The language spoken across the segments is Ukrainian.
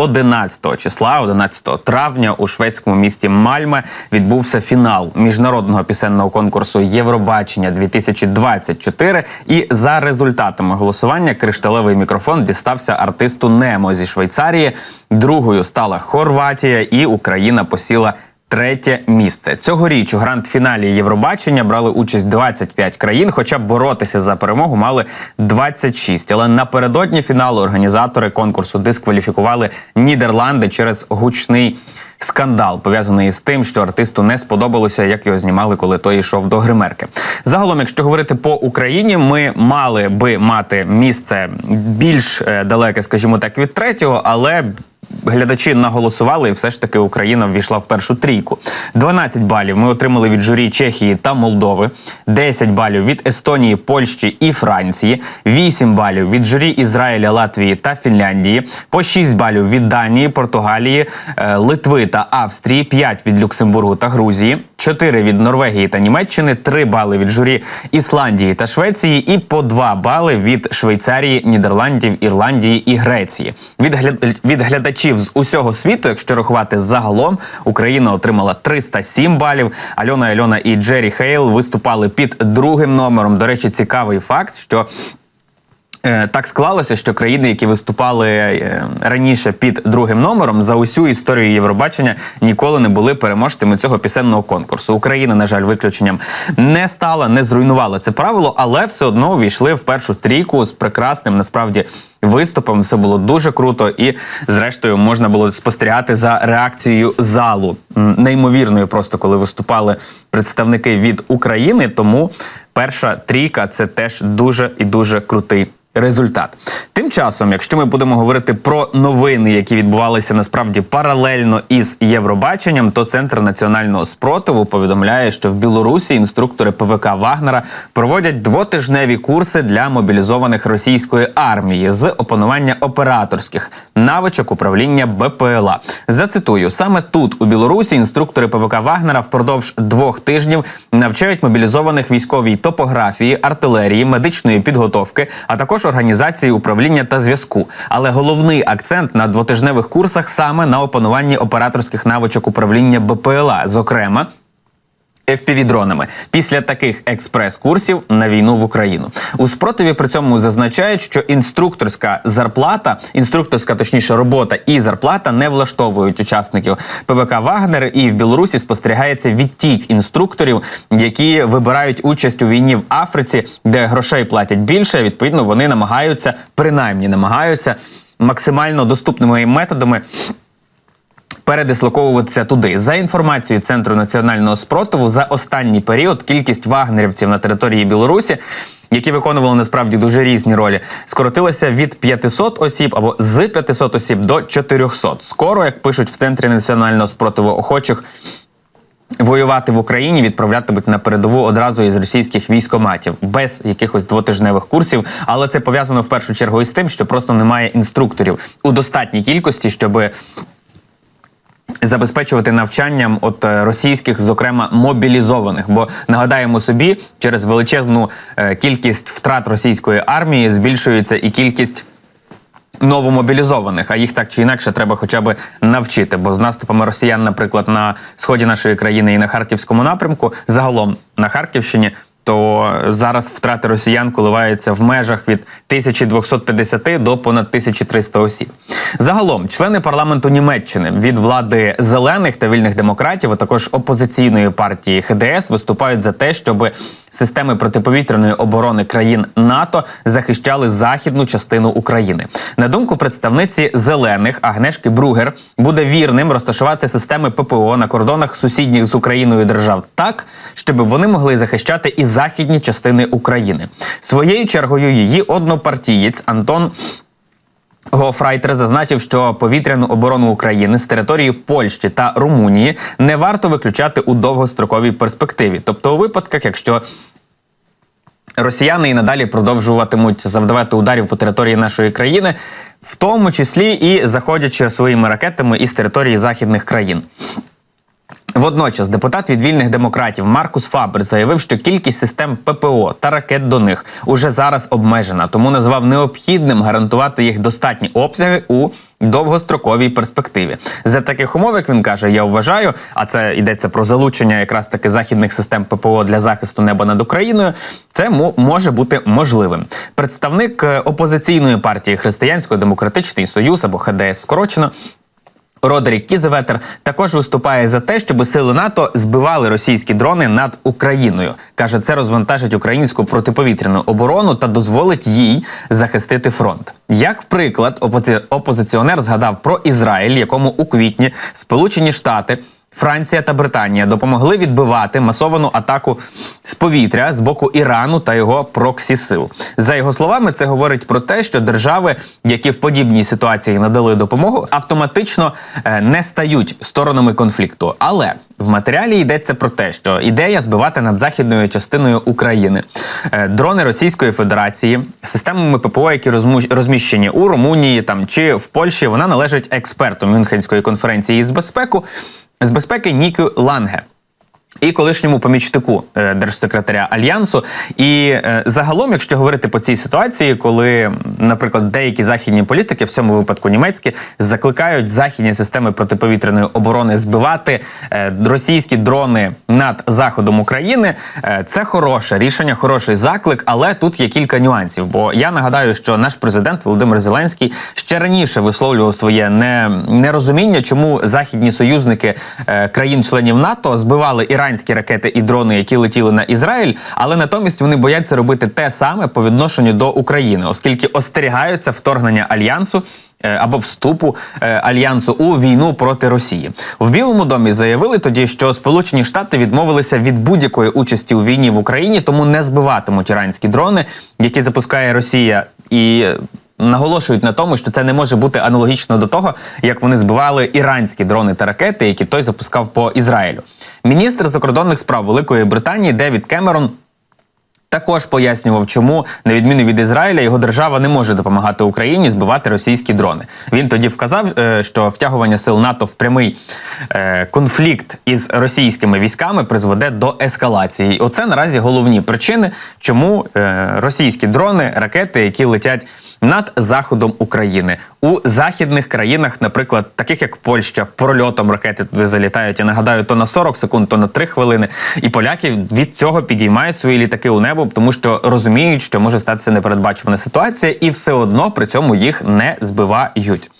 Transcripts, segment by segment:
11 числа, 11 травня, у шведському місті Мальме відбувся фінал міжнародного пісенного конкурсу Євробачення 2024 І за результатами голосування кришталевий мікрофон дістався артисту Немо зі Швейцарії. Другою стала Хорватія, і Україна посіла. Третє місце цьогоріч у гранд-фіналі Євробачення брали участь 25 країн, хоча боротися за перемогу мали 26. Але напередодні фіналу організатори конкурсу дискваліфікували Нідерланди через гучний скандал, пов'язаний з тим, що артисту не сподобалося, як його знімали, коли той йшов до гримерки. Загалом, якщо говорити по Україні, ми мали би мати місце більш е, далеке, скажімо так, від третього, але глядачі наголосували, і все ж таки Україна ввійшла в першу трійку. 12 балів ми отримали від журі Чехії та Молдови, 10 балів від Естонії, Польщі і Франції, 8 балів від журі Ізраїля, Латвії та Фінляндії, по 6 балів від Данії, Португалії, е, Литви та Австрії, 5 від Люксембургу та Грузії, 4 від Норвегії та Німеччини, 3 бали від журі Ісландії та Швеції, і по 2 бали від Швейцарії, Нідерландів, Ірландії і Греції. Від гля- від глядачів з усього світу, якщо рахувати загалом, Україна отримала 307 балів. Альона Альона і Джері Хейл виступали під другим номером. До речі, цікавий факт, що Так склалося, що країни, які виступали е, раніше під другим номером, за усю історію Євробачення ніколи не були переможцями цього пісенного конкурсу. Україна, на жаль, виключенням не стала, не зруйнувала це правило, але все одно увійшли в першу трійку з прекрасним насправді виступом. Все було дуже круто, і зрештою можна було спостерігати за реакцією залу. Неймовірною, просто коли виступали представники від України. Тому перша трійка це теж дуже і дуже крутий результат. Тим часом, якщо ми будемо говорити про новини, які відбувалися насправді паралельно із Євробаченням, то центр національного спротиву повідомляє, що в Білорусі інструктори ПВК Вагнера проводять двотижневі курси для мобілізованих російської армії з опанування операторських навичок управління БПЛА. Зацитую саме тут, у Білорусі, інструктори ПВК Вагнера впродовж двох тижнів навчають мобілізованих військовій топографії, артилерії, медичної підготовки, а також організації управління та зв'язку. Але головний акцент на двотижневих курсах саме на опануванні операторських навичок управління БПЛА, зокрема. FPV-дронами після таких експрес-курсів на війну в Україну у спротиві при цьому зазначають, що інструкторська зарплата, інструкторська точніше робота і зарплата не влаштовують учасників ПВК Вагнер. І в Білорусі спостерігається відтік інструкторів, які вибирають участь у війні в Африці, де грошей платять більше. Відповідно, вони намагаються принаймні намагаються максимально доступними методами передислоковуватися туди. За інформацією Центру національного спротиву, за останній період кількість вагнерівців на території Білорусі. Які виконували насправді дуже різні ролі, скоротилося від 500 осіб або з 500 осіб до 400. Скоро, як пишуть в центрі національного спротиву охочих воювати в Україні, відправлятимуть на передову одразу із російських військоматів без якихось двотижневих курсів. Але це пов'язано в першу чергу із тим, що просто немає інструкторів у достатній кількості, щоби забезпечувати навчанням от е, російських, зокрема мобілізованих. Бо нагадаємо собі, через величезну е, кількість втрат російської армії збільшується і кількість. Новомобілізованих, а їх так чи інакше треба хоча б навчити. Бо з наступами росіян, наприклад, на сході нашої країни і на харківському напрямку, загалом на Харківщині, то зараз втрати росіян коливаються в межах від 1250 до понад 1300 осіб. Загалом, члени парламенту Німеччини від влади зелених та вільних демократів, а також опозиційної партії ХДС виступають за те, щоб системи протиповітряної оборони країн НАТО захищали західну частину України. На думку представниці зелених Агнешки Бругер, буде вірним розташувати системи ППО на кордонах сусідніх з Україною держав так, щоб вони могли захищати і західні частини України. Своєю чергою її однопартієць Антон. Гофрайтер зазначив, що повітряну оборону України з території Польщі та Румунії не варто виключати у довгостроковій перспективі, тобто у випадках, якщо росіяни і надалі продовжуватимуть завдавати ударів по території нашої країни, в тому числі і заходячи своїми ракетами із території західних країн. Водночас депутат від вільних демократів Маркус Фабер заявив, що кількість систем ППО та ракет до них уже зараз обмежена, тому назвав необхідним гарантувати їх достатні обсяги у довгостроковій перспективі. За таких умов, як він каже, я вважаю, а це йдеться про залучення якраз таки західних систем ППО для захисту неба над Україною. Це може бути можливим. Представник е, опозиційної партії Християнсько-демократичний союз або ХДС скорочено. Родерік Кізеветер також виступає за те, щоб сили НАТО збивали російські дрони над Україною. каже, це розвантажить українську протиповітряну оборону та дозволить їй захистити фронт. Як приклад, опози- опозиціонер згадав про Ізраїль, якому у квітні Сполучені Штати. Франція та Британія допомогли відбивати масовану атаку з повітря з боку Ірану та його проксі сил. За його словами, це говорить про те, що держави, які в подібній ситуації надали допомогу, автоматично е, не стають сторонами конфлікту. Але в матеріалі йдеться про те, що ідея збивати над західною частиною України е, дрони Російської Федерації системами ППО, які розміщені у Румунії там чи в Польщі, вона належить експерту Мюнхенської конференції з безпеку з безпеки Ніки Ланге. І колишньому помічнику е, держсекретаря альянсу, і е, загалом, якщо говорити по цій ситуації, коли, наприклад, деякі західні політики, в цьому випадку німецькі, закликають західні системи протиповітряної оборони збивати е, російські дрони над заходом України, це хороше рішення, хороший заклик, але тут є кілька нюансів. Бо я нагадаю, що наш президент Володимир Зеленський ще раніше висловлював своє нерозуміння, чому західні союзники країн-членів НАТО збивали іранські ракети і дрони, які летіли на Ізраїль, але натомість вони бояться робити те саме по відношенню до України, оскільки остерігаються вторгнення альянсу. е, Або вступу е, альянсу у війну проти Росії в Білому домі заявили тоді, що Сполучені Штати відмовилися від будь-якої участі у війні в Україні, тому не збиватимуть іранські дрони, які запускає Росія, і е, наголошують на тому, що це не може бути аналогічно до того, як вони збивали іранські дрони та ракети, які той запускав по Ізраїлю. Міністр закордонних справ Великої Британії Девід Кемерон. Також пояснював, чому, на відміну від Ізраїля, його держава не може допомагати Україні збивати російські дрони. Він тоді вказав, е, що втягування сил НАТО в прямий е, конфлікт із російськими військами призведе до ескалації. Оце наразі головні причини, чому е, російські дрони, ракети, які летять над заходом України у західних країнах, наприклад, таких як Польща, прольотом ракети туди залітають. Я нагадаю, то на 40 секунд, то на 3 хвилини. І поляки від цього підіймають свої літаки у небо, тому що розуміють, що може статися непередбачувана ситуація, і все одно при цьому їх не збивають.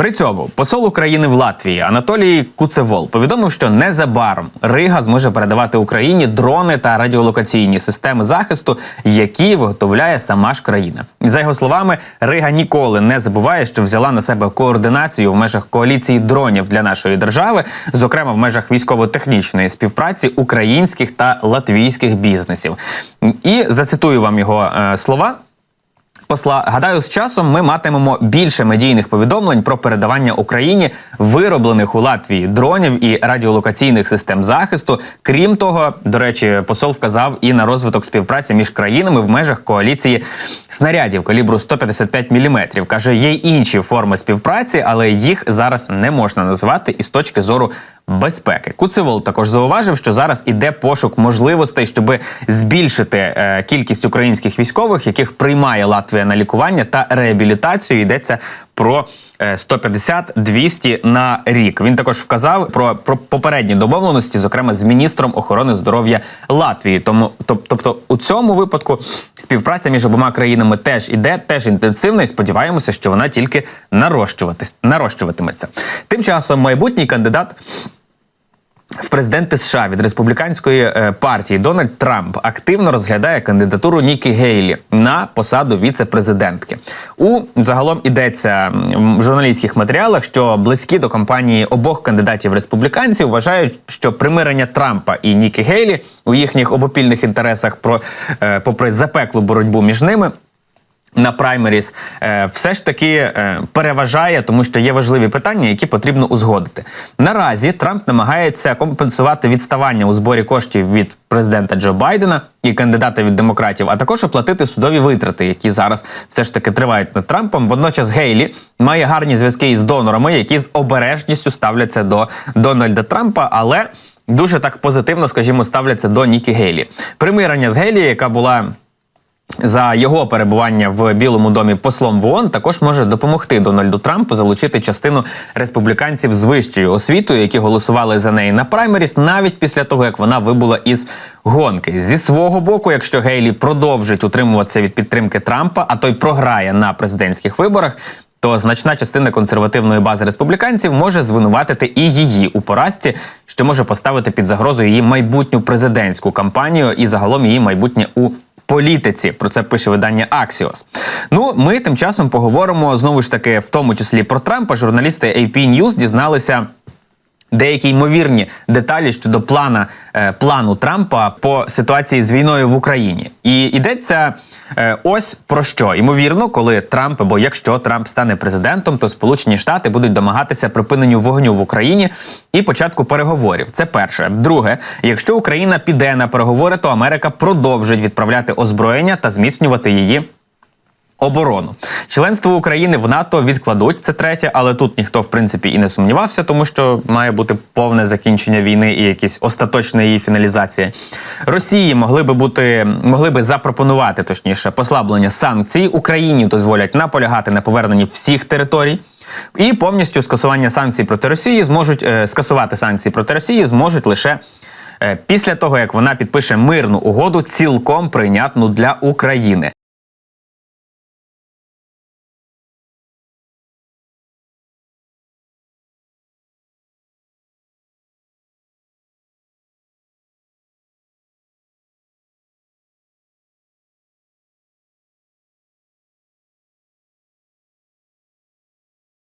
При цьому посол України в Латвії Анатолій Куцевол повідомив, що незабаром Рига зможе передавати Україні дрони та радіолокаційні системи захисту, які виготовляє сама ж країна. За його словами, Рига ніколи не забуває, що взяла на себе координацію в межах коаліції дронів для нашої держави, зокрема в межах військово-технічної співпраці українських та латвійських бізнесів. І зацитую вам його е, слова. Посла, гадаю, з часом ми матимемо більше медійних повідомлень про передавання Україні вироблених у Латвії дронів і радіолокаційних систем захисту. Крім того, до речі, посол вказав і на розвиток співпраці між країнами в межах коаліції снарядів калібру 155 мм. каже, є інші форми співпраці, але їх зараз не можна назвати із точки зору безпеки. Куцевол також зауважив, що зараз іде пошук можливостей, щоб збільшити е, кількість українських військових, яких приймає Латвія на лікування та реабілітацію. Йдеться про е, 150-200 на рік. Він також вказав про, про попередні домовленості, зокрема з міністром охорони здоров'я Латвії. Тому, тоб- тобто, у цьому випадку співпраця між обома країнами теж іде, теж інтенсивна, і сподіваємося, що вона тільки нарощуватись, нарощуватиметься. Тим часом майбутній кандидат. В президенти США від республіканської е, партії Дональд Трамп активно розглядає кандидатуру Нікі Гейлі на посаду віце-президентки. У загалом ідеться в журналістських матеріалах, що близькі до кампанії обох кандидатів республіканців вважають, що примирення Трампа і Нікі Гейлі у їхніх обопільних інтересах, про е, попри запеклу боротьбу між ними. На праймеріс е, все ж таки е, переважає, тому що є важливі питання, які потрібно узгодити. Наразі Трамп намагається компенсувати відставання у зборі коштів від президента Джо Байдена і кандидата від демократів, а також оплатити судові витрати, які зараз все ж таки тривають над Трампом. Водночас Гейлі має гарні зв'язки із донорами, які з обережністю ставляться до Дональда Трампа, але дуже так позитивно, скажімо, ставляться до Нікі Гейлі. Примирення з Гейлі, яка була. За його перебування в Білому домі послом в ООН також може допомогти Дональду Трампу залучити частину республіканців з вищою освітою, які голосували за неї на праймеріс, навіть після того як вона вибула із гонки. Зі свого боку, якщо Гейлі продовжить утримуватися від підтримки Трампа, а той програє на президентських виборах. То значна частина консервативної бази республіканців може звинуватити і її у поразці, що може поставити під загрозу її майбутню президентську кампанію і загалом її майбутнє у політиці. Про це пише видання Axios. Ну, ми тим часом поговоримо знову ж таки, в тому числі про Трампа. Журналісти AP News дізналися. Деякі ймовірні деталі щодо плана е, плану Трампа по ситуації з війною в Україні, і йдеться е, ось про що ймовірно, коли Трамп або якщо Трамп стане президентом, то Сполучені Штати будуть домагатися припиненню вогню в Україні і початку переговорів. Це перше. Друге, якщо Україна піде на переговори, то Америка продовжить відправляти озброєння та зміцнювати її оборону. Членство України в НАТО відкладуть. Це третє, але тут ніхто в принципі і не сумнівався, тому що має бути повне закінчення війни і якісь остаточна її фіналізація. Росії могли би бути, могли би запропонувати точніше послаблення санкцій. Україні дозволять наполягати на поверненні всіх територій. І повністю скасування санкцій проти Росії зможуть е, скасувати санкції проти Росії зможуть лише е, після того, як вона підпише мирну угоду, цілком прийнятну для України.